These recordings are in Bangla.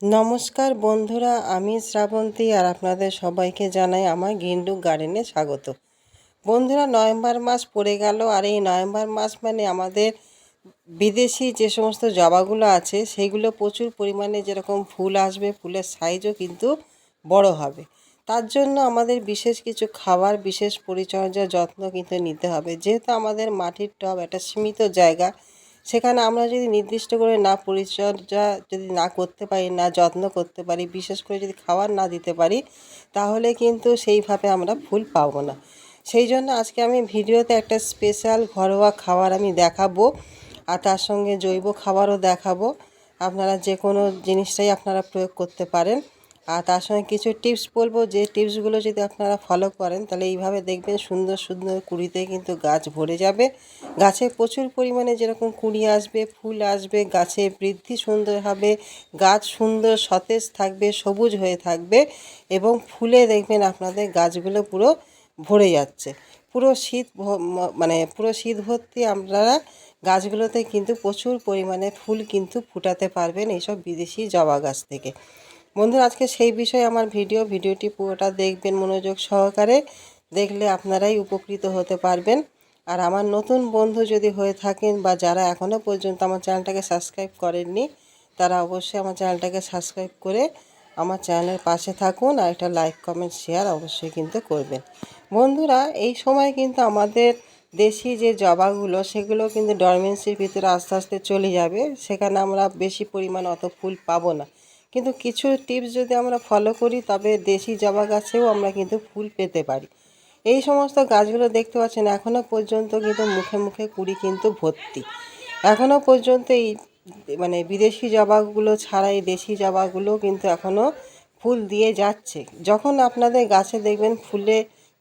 নমস্কার বন্ধুরা, আমি শ্রাবন্তী আর আপনাদের সবাইকে জানাই আমার গিন্ডু গার্ডেনে স্বাগত। বন্ধুরা, নভেম্বর মাস পড়ে গেল আর এই নভেম্বর মাস মানে আমাদের বিদেশি যে সমস্ত জবাগুলো আছে, সেগুলো প্রচুর পরিমাণে যেরকম ফুল আসবে, ফুলের সাইজও কিন্তু বড় হবে। তার জন্য আমাদের বিশেষ কিছু খাবার, বিশেষ পরিচর্যা যত্ন কিন্তু নিতে হবে। যেহেতু আমাদের মাটির টব একটা সীমিত জায়গা সেখানে আমরা যদি নির্দিষ্ট করে না পরিচর্যা যদি না করতে পারি, না যত্ন করতে পারি, বিশেষ করে যদি খাবার না দিতে পারি, তাহলে কিন্তু সেইভাবে আমরা ফুল পাবো না। সেই জন্য আজকে আমি ভিডিওতে একটা স্পেশাল ঘরোয়া খাবার আমি দেখাবো আর তার সঙ্গে জৈব খাবারও দেখাবো। আপনারা যে কোনো জিনিসটাই আপনারা প্রয়োগ করতে পারেন। আর তার সঙ্গে কিছু টিপস বলব, যে টিপসগুলো যদি আপনারা ফলো করেন, তাহলে এইভাবে দেখবেন সুন্দর সুন্দর কুড়িতে কিন্তু গাছ ভরে যাবে। গাছে প্রচুর পরিমাণে যেরকম কুড়ি আসবে, ফুল আসবে, গাছে বৃদ্ধি সুন্দর হবে, গাছ সুন্দর সতেজ থাকবে, সবুজ হয়ে থাকবে এবং ফুলে দেখবেন আপনাদের গাছগুলো পুরো ভরে যাচ্ছে। পুরো শীত মানে পুরো শীত ভর্তি আপনারা গাছগুলোতে কিন্তু প্রচুর পরিমাণে ফুল কিন্তু ফুটাতে পারবেন এইসব বিদেশি জবা গাছ থেকে। বন্ধুরা, আজকে সেই বিষয়ে আমার ভিডিও। ভিডিওটি পুরোটা দেখবেন মনোযোগ সহকারে। দেখলে আপনারাই উপকৃত হতে পারবেন। আর আমার নতুন বন্ধু যদি হয়ে থাকেন বা যারা এখনও পর্যন্ত আমার চ্যানেলটাকে সাবস্ক্রাইব করেননি, তারা অবশ্যই আমার চ্যানেলটাকে সাবস্ক্রাইব করে আমার চ্যানেলের পাশে থাকুন আর একটা লাইক, কমেন্ট, শেয়ার অবশ্যই কিন্তু করবেন। বন্ধুরা, এই সময় কিন্তু আমাদের দেশি যে জবাগুলো, সেগুলো কিন্তু ডরমেন্সির ভিতরে আস্তে আস্তে চলে যাবে। সেখানে আমরা বেশি পরিমাণ অত ফুল পাবো না। কিন্তু কিছু টিপস যদি আমরা ফলো করি, তবে দেশি জবা গাছেও আমরা কিন্তু ফুল পেতে পারি। এই সমস্ত গাছগুলো দেখতে পাচ্ছেন এখনও পর্যন্ত কিন্তু মুখে মুখে কুড়ি কিন্তু ভর্তি। এখনও পর্যন্ত এই মানে বিদেশি জবাগুলো ছাড়া এই দেশি জবাগুলো কিন্তু এখনও ফুল দিয়ে যাচ্ছে। যখন আপনাদের গাছে দেখবেন ফুলে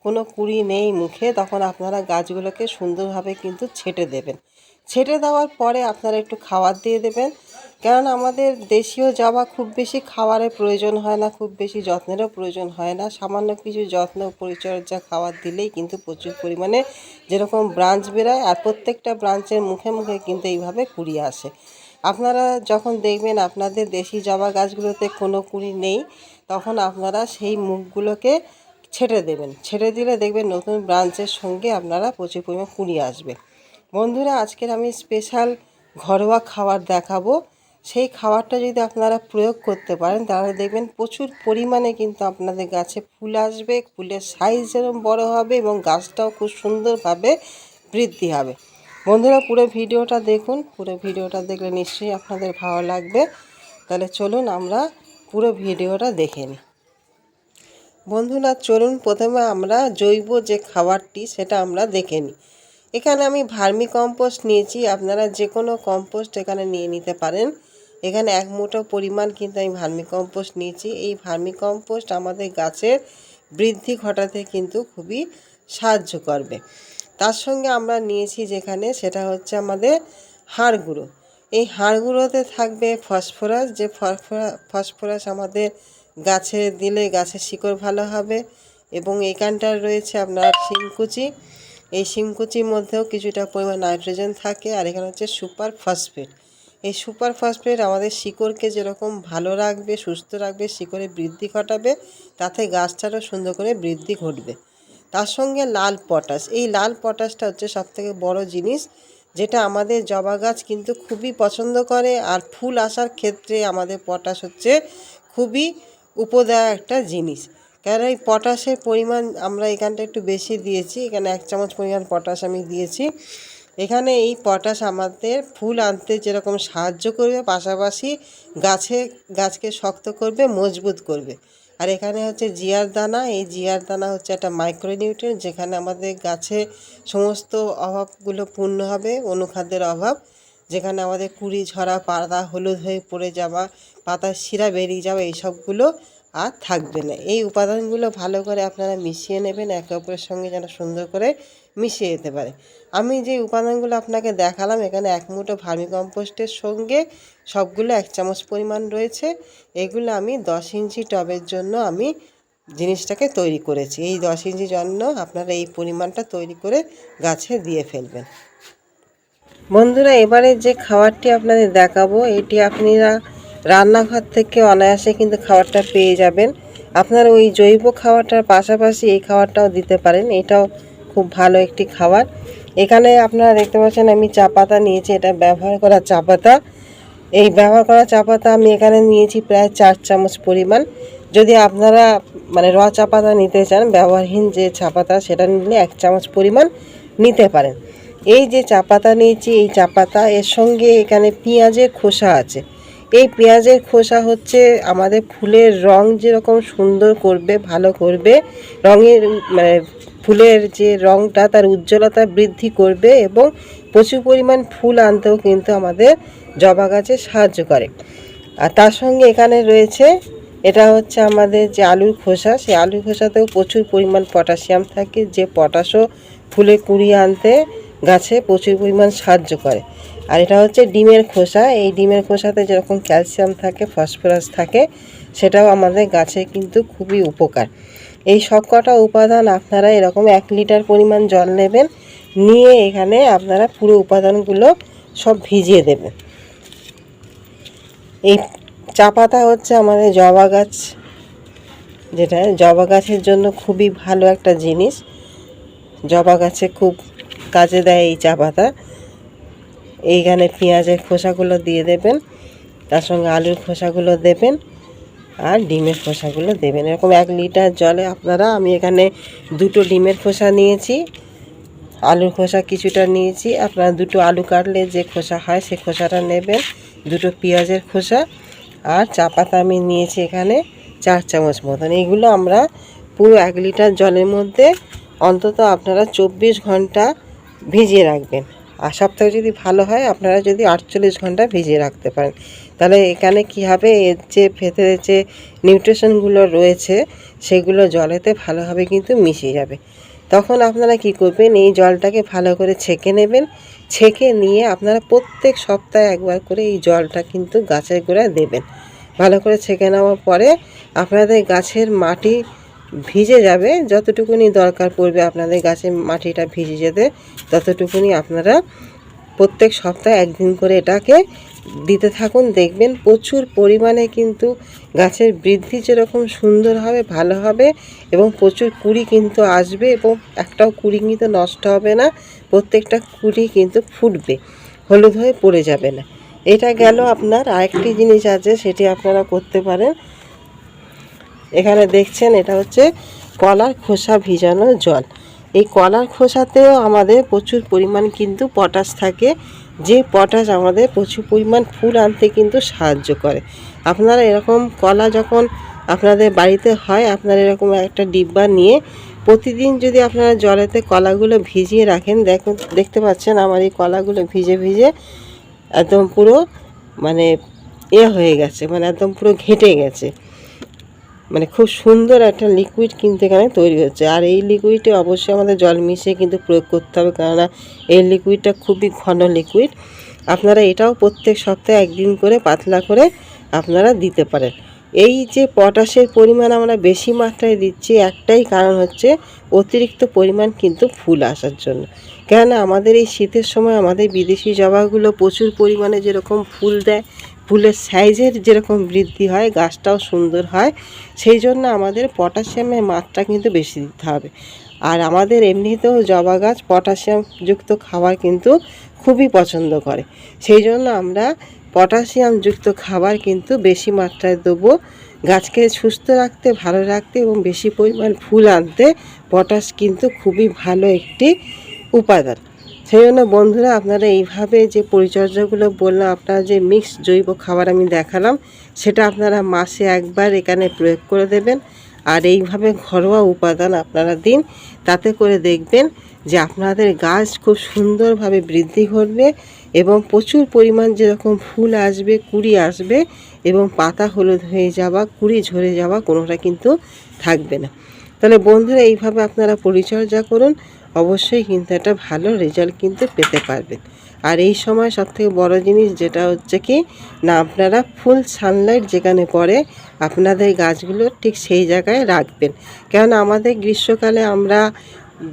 কোনো কুড়ি নেই মুখে, তখন আপনারা গাছগুলোকে সুন্দরভাবে কিন্তু ছেটে দেবেন। ছেটে দেওয়ার পরে আপনারা একটু খাবার দিয়ে দেবেন। কারণ আমাদের দেশীয় জবা খুব বেশি খাবারের প্রয়োজন হয় না, খুব বেশি যত্নেরও প্রয়োজন হয় না। সামান্য কিছু যত্ন, পরিচর্যা খাবার দিলেই কিন্তু প্রচুর পরিমাণে যেরকম ব্রাঞ্চ বেরোয় আর প্রত্যেকটা ব্রাঞ্চের মুখে মুখে কিন্তু এইভাবে কুড়িয়ে আসে। আপনারা যখন দেখবেন আপনাদের দেশি জবা গাছগুলোতে কোনো কুড়ি নেই, তখন আপনারা সেই মুখগুলোকে ছেড়ে দেবেন। ছেড়ে দিলে দেখবেন নতুন ব্রাঞ্চের সঙ্গে আপনারা প্রচুর পরিমাণ কুড়িয়ে আসবে। বন্ধুরা, আজকের আমি স্পেশাল ঘরোয়া খাবার দেখাবো। সেই খাবারটা যদি আপনারা প্রয়োগ করতে পারেন, তাহলে দেখবেন প্রচুর পরিমাণে কিন্তু আপনাদের গাছে ফুল আসবে, ফুলের সাইজ যেরকম বড় হবে এবং গাছটাও খুব সুন্দরভাবে বৃদ্ধি হবে। বন্ধুরা, পুরো ভিডিওটা দেখুন, পুরো ভিডিওটা দেখলে নিশ্চয়ই আপনাদের ভালো লাগবে। তাহলে চলুন আমরা পুরো ভিডিওটা দেখে নিই। বন্ধুরা, চলুন প্রথমে আমরা জৈব যে খাবারটি, সেটা আমরা দেখে নিই। এখানে আমি ভার্মি কম্পোস্ট নিয়েছি, আপনারা যে কোনো কম্পোস্ট এখানে নিয়ে নিতে পারেন। এখানে এক মুঠো পরিমাণ কিন্তু আমি ভার্মি কম্পোস্ট নিয়েছি। এই ভার্মি কম্পোস্ট আমাদের গাছের বৃদ্ধি ঘটাতে কিন্তু খুবই সাহায্য করবে। তার সঙ্গে আমরা নিয়েছি যেখানে সেটা হচ্ছে আমাদের হাড় গুঁড়ো এই হাড় গুঁড়োতে থাকবে ফসফরাস। যে ফসফরা- ফসফরাস আমাদের গাছে দিলে গাছের শিকড় ভালো হবে এবং এখানটার রয়েছে আপনার শিমকুচি এই শিমকুচির মধ্যেও কিছুটা পরিমাণ নাইট্রোজেন থাকে আর এখানে হচ্ছে সুপার ফসফেট। এই সুপার ফসফেট আমাদের শিকড়কে যেরকম ভালো রাখবে, সুস্থ রাখবে, শিকড়ে বৃদ্ধি ঘটাবে, তাতে গাছটারও সুন্দর করে বৃদ্ধি ঘটবে। তার সঙ্গে লাল পটাশ। এই লাল পটাশটা হচ্ছে সবথেকে বড় জিনিস, যেটা আমাদের জবা গাছ কিন্তু খুবই পছন্দ করে আর ফুল আসার ক্ষেত্রে আমাদের পটাশ হচ্ছে খুবই উপদায় একটা জিনিস। কেন এই পটাশের পরিমাণ আমরা এখানটা একটু বেশি দিয়েছি, এখানে এক চামচ পরিমাণ পটাশ আমি দিয়েছি। এখানে এই পটাশ আমাদের ফুল আনতে যেরকম সাহায্য করবে, পাশাপাশি গাছে, গাছকে শক্ত করবে, মজবুত করবে। আর এখানে হচ্ছে জিয়ার দানা, এই জিয়ার দানা হচ্ছে একটা মাইক্রোনিউট্রিয়েন্ট যেখানে আমাদের গাছে সমস্ত অভাবগুলো পূর্ণ হবে, অনুখাদ্যের অভাব। যেখানে আমাদের কুড়ি, ঝরা পাতা হলুদ হয়ে পড়ে যাওয়া, পাতার শিরা বেরিয়ে যাওয়া, এইসবগুলো আর থাকবে না। এই উপাদানগুলো ভালো করে আপনারা মিশিয়ে নেবেন, একে অপরের সঙ্গে যেন সুন্দর করে মিশিয়ে যেতে পারে। আমি যে উপাদানগুলো আপনাকে দেখালাম, এখানে এক মুঠো ভার্মি কম্পোস্টের সঙ্গে সবগুলো এক চামচ পরিমাণ রয়েছে। এগুলো আমি দশ ইঞ্চি টবের জন্য আমি জিনিসটাকে তৈরি করেছি। এই দশ ইঞ্চি জন্য আপনারা এই পরিমাণটা তৈরি করে গাছে দিয়ে ফেলবেন। বন্ধুরা, এবারে যে খাবারটি আপনাদের দেখাবো, এটি আপনারা রান্নাঘর থেকে অনায়াসে কিন্তু খাবারটা পেয়ে যাবেন। আপনারা ওই জৈব খাবারটার পাশাপাশি এই খাবারটাও দিতে পারেন। এটাও খুব ভালো একটি খাবার। এখানে আপনারা দেখতে পাচ্ছেন আমি চা পাতা নিয়েছি, এটা ব্যবহার করা চা পাতা। এই ব্যবহার করা চা পাতা আমি এখানে নিয়েছি প্রায় চার চামচ পরিমাণ। যদি আপনারা মানে র চা পাতা নিতে চান, ব্যবহারহীন যে চা পাতা, সেটা নিলে এক চামচ পরিমাণ নিতে পারেন। এই যে চা পাতা নিয়েছি, এই চা পাতা, এর সঙ্গে এখানে পেঁয়াজের খোসা আছে। এই পেঁয়াজের খোসা হচ্ছে আমাদের ফুলের রং যেরকম সুন্দর করবে, ভালো করবে। রঙের মানে ফুলের যে রংটা তার উজ্জ্বলতা বৃদ্ধি করবে এবং প্রচুর পরিমাণ ফুল আনতেও কিন্তু আমাদের জবা গাছে সাহায্য করে। আর তার সঙ্গে এখানে রয়েছে, এটা হচ্ছে আমাদের যে আলুর খোসা সেই আলুর খোসাতেও প্রচুর পরিমাণ পটাশিয়াম থাকে। যে পটাশও ফুলে কুড়িয়ে আনতে গাছে প্রচুর পরিমাণ সাহায্য করে। আর এটা হচ্ছে ডিমের খোসা। এই ডিমের খোসাতে যেরকম ক্যালসিয়াম থাকে, ফসফরাস থাকে, সেটাও আমাদের গাছে কিন্তু খুবই উপকার। এই সব কটা উপাদান আপনারা এরকম এক লিটার পরিমাণ জল নেবেন, নিয়ে এখানে আপনারা পুরো উপাদানগুলো সব ভিজিয়ে দেবেন। এই চা পাতা হচ্ছে আমাদের জবা গাছ, যেটা জবা গাছের জন্য খুবই ভালো একটা জিনিস। জবা গাছে খুব কাজে দেয় এই চা পাতা। এইখানে পেঁয়াজের খোসাগুলো দিয়ে দেবেন, তার সঙ্গে আলুর খোসাগুলো দেবেন আর ডিমের খোসাগুলো দেবেন। এরকম এক লিটার জলে আপনারা, আমি এখানে দুটো ডিমের খোসা নিয়েছি, আলুর খোসা কিছুটা নিয়েছি। আপনারা দুটো আলু কাটলে যে খোসা হয় সে খোসাটা নেবেন, দুটো পেঁয়াজের খোসা আর চা পাতা আমি নিয়েছি এখানে চার চামচ মতন। এইগুলো আমরা পুরো এক লিটার জলের মধ্যে অন্তত আপনারা চব্বিশ ঘণ্টা ভিজিয়ে রাখবেন। আর সবথেকে যদি ভালো হয়, আপনারা যদি আটচল্লিশ ঘণ্টা ভিজিয়ে রাখতে পারেন। তাহলে এখানে কী হবে? এর যে ভেতরে যে নিউট্রিশনগুলো রয়েছে, সেগুলো জলেতে ভালোভাবে কিন্তু মিশে যাবে। তখন আপনারা কি করবেন? এই জলটাকে ভালো করে ছেঁকে নেবেন। ছেঁকে নিয়ে আপনারা প্রত্যেক সপ্তাহে একবার করে এই জলটা কিন্তু গাছের গোড়ায় দেবেন। ভালো করে ছেঁকে নেওয়ার পরে আপনাদের গাছের মাটি ভিজে যাবে, যতটুকুনি দরকার পড়বে আপনাদের গাছে মাটিটা ভিজে যেতে, ততটুকুনি আপনারা প্রত্যেক সপ্তাহে একদিন করে এটাকে দিতে থাকুন, দেখবেন প্রচুর পরিমাণে কিন্তু গাছের বৃদ্ধি যেরকম সুন্দর হবে, ভালো হবে এবং প্রচুর কুড়ি কিন্তু আসবে এবং একটাও কুড়ি কিন্তু নষ্ট হবে না, প্রত্যেকটা কুড়ি কিন্তু ফুটবে, হলুদ হয়ে পড়ে যাবে না। এটা গেল আপনার আরেকটি জিনিস আছে, সেটি আপনারা করতে পারেন। এখানে দেখছেন, এটা হচ্ছে কলার খোসা ভিজানো জল। এই কলার খোসাতেও আমাদের প্রচুর পরিমাণ কিন্তু পটাশ থাকে। যে পটাশ আমাদের প্রচুর পরিমাণ ফুল আনতে কিন্তু সাহায্য করে। আপনারা এরকম কলা যখন আপনাদের বাড়িতে হয়, আপনারা এরকম একটা ডিব্বা নিয়ে প্রতিদিন যদি আপনারা জলেতে কলাগুলো ভিজিয়ে রাখেন, দেখুন, দেখতে পাচ্ছেন আমার এই কলাগুলো ভিজে ভিজে একদম পুরো মানে এ হয়ে গেছে মানে একদম পুরো ঘেঁটে গেছে। মানে খুব সুন্দর একটা লিকুইড কিন্তু এখানে তৈরি হচ্ছে। আর এই লিকুইডে অবশ্যই আমাদের জল মিশিয়ে কিন্তু প্রয়োগ করতে হবে, কেননা এই লিকুইডটা খুবই ঘন লিকুইড আপনারা এটাও প্রত্যেক সপ্তাহে একদিন করে পাতলা করে আপনারা দিতে পারেন। এই যে পটাশের পরিমাণ আমরা বেশি মাত্রায় দিচ্ছি, একটাই কারণ হচ্ছে অতিরিক্ত পরিমাণ কিন্তু ফুল আসার জন্য। কেননা আমাদের এই শীতের সময় আমাদের বিদেশি জবাগুলো প্রচুর পরিমাণে যেরকম ফুল দেয় ফুলের সাইজের যেরকম বৃদ্ধি হয়, গাছটাও সুন্দর হয়, সেই জন্য আমাদের পটাশিয়ামের মাত্রা কিন্তু বেশি দিতে হবে। আর আমাদের এমনিতেও জবা গাছ পটাশিয়ামযুক্ত খাবার কিন্তু খুবই পছন্দ করে। সেই জন্য আমরা পটাশিয়ামযুক্ত খাবার কিন্তু বেশি মাত্রায় দেবো। গাছকে সুস্থ রাখতে, ভালো রাখতে এবং বেশি পরিমাণ ফুল আনতে পটাশ কিন্তু খুবই ভালো একটি উপাদান। সেই জন্য বন্ধুরা আপনারা এইভাবে যে পরিচর্যাগুলো বললাম, আপনারা যে মিক্স জৈব খাবার আমি দেখালাম, সেটা আপনারা মাসে একবার এখানে প্রয়োগ করে দেবেন। আর এইভাবে ঘরোয়া উপাদান আপনারা দিন, তাতে করে দেখবেন যে আপনাদের গাছ খুব সুন্দরভাবে বৃদ্ধি ঘটবে এবং প্রচুর পরিমাণ যেরকম ফুল আসবে, কুড়ি আসবে এবং পাতা হলুদ হয়ে যাওয়া, কুড়ি ঝরে যাওয়া কোনোটা কিন্তু থাকবে না। তাহলে বন্ধুরা এইভাবে আপনারা পরিচর্যা করুন। অবশ্যই কিন্তু একটা ভালো রেজাল্ট কিন্তু পেতে পারবেন। আর এই সময় সবথেকে বড় জিনিস যেটা হচ্ছে কি, না আপনারা ফুল সানলাইট যেখানে পড়ে, আপনাদের গাছগুলো ঠিক সেই জায়গায় রাখবেন। কেননা আমাদের গ্রীষ্মকালে আমরা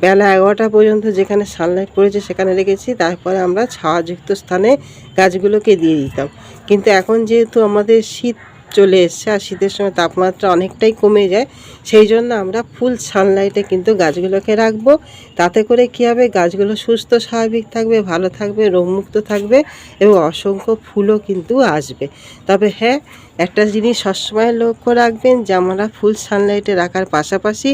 বেলা এগারোটা পর্যন্ত যেখানে সানলাইট পড়েছে সেখানে রেখেছি, তারপরে আমরা ছাওয়াযুক্ত স্থানে গাছগুলোকে দিয়ে দিতাম। কিন্তু এখন যেহেতু আমাদের শীত চলে এসছে আর শীতের সময় তাপমাত্রা অনেকটাই কমে যায়, সেই জন্য আমরা ফুল সানলাইটে কিন্তু গাছগুলোকে রাখব। তাতে করে কী হবে? গাছগুলো সুস্থ, স্বাভাবিক থাকবে, ভালো থাকবে, রোগমুক্ত থাকবে এবং অসংখ্য ফুলও কিন্তু আসবে। তবে হ্যাঁ একটা জিনিস সবসময় লক্ষ্য রাখবেন যে আমরা ফুল সানলাইটে রাখার পাশাপাশি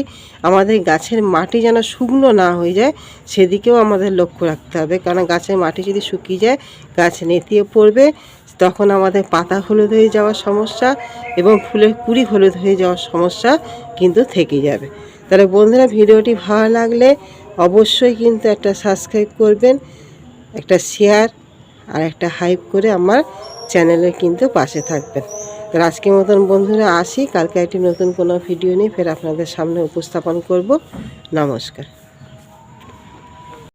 আমাদের গাছের মাটি যেন শুকনো না হয়ে যায়, সেদিকেও আমাদের লক্ষ্য রাখতে হবে। কারণ গাছের মাটি যদি শুকিয়ে যায়, গাছ নেতিয়ে পড়বে। তখন আমাদের পাতা হলুদ হয়ে যাওয়ার সমস্যা এবং ফুলের কুড়ি হলুদ হয়ে যাওয়ার সমস্যা কিন্তু থেকে যাবে। তাহলে বন্ধুরা, ভিডিওটি ভালো লাগলে অবশ্যই কিন্তু একটা সাবস্ক্রাইব করবেন, একটা শেয়ার আর একটা হাইপ করে আমার চ্যানেলের কিন্তু পাশে থাকবেন। তাহলে আজকের মতন বন্ধুরা আসি, কালকে একটি নতুন কোনো ভিডিও নিয়ে ফের আপনাদের সামনে উপস্থাপন করব। নমস্কার।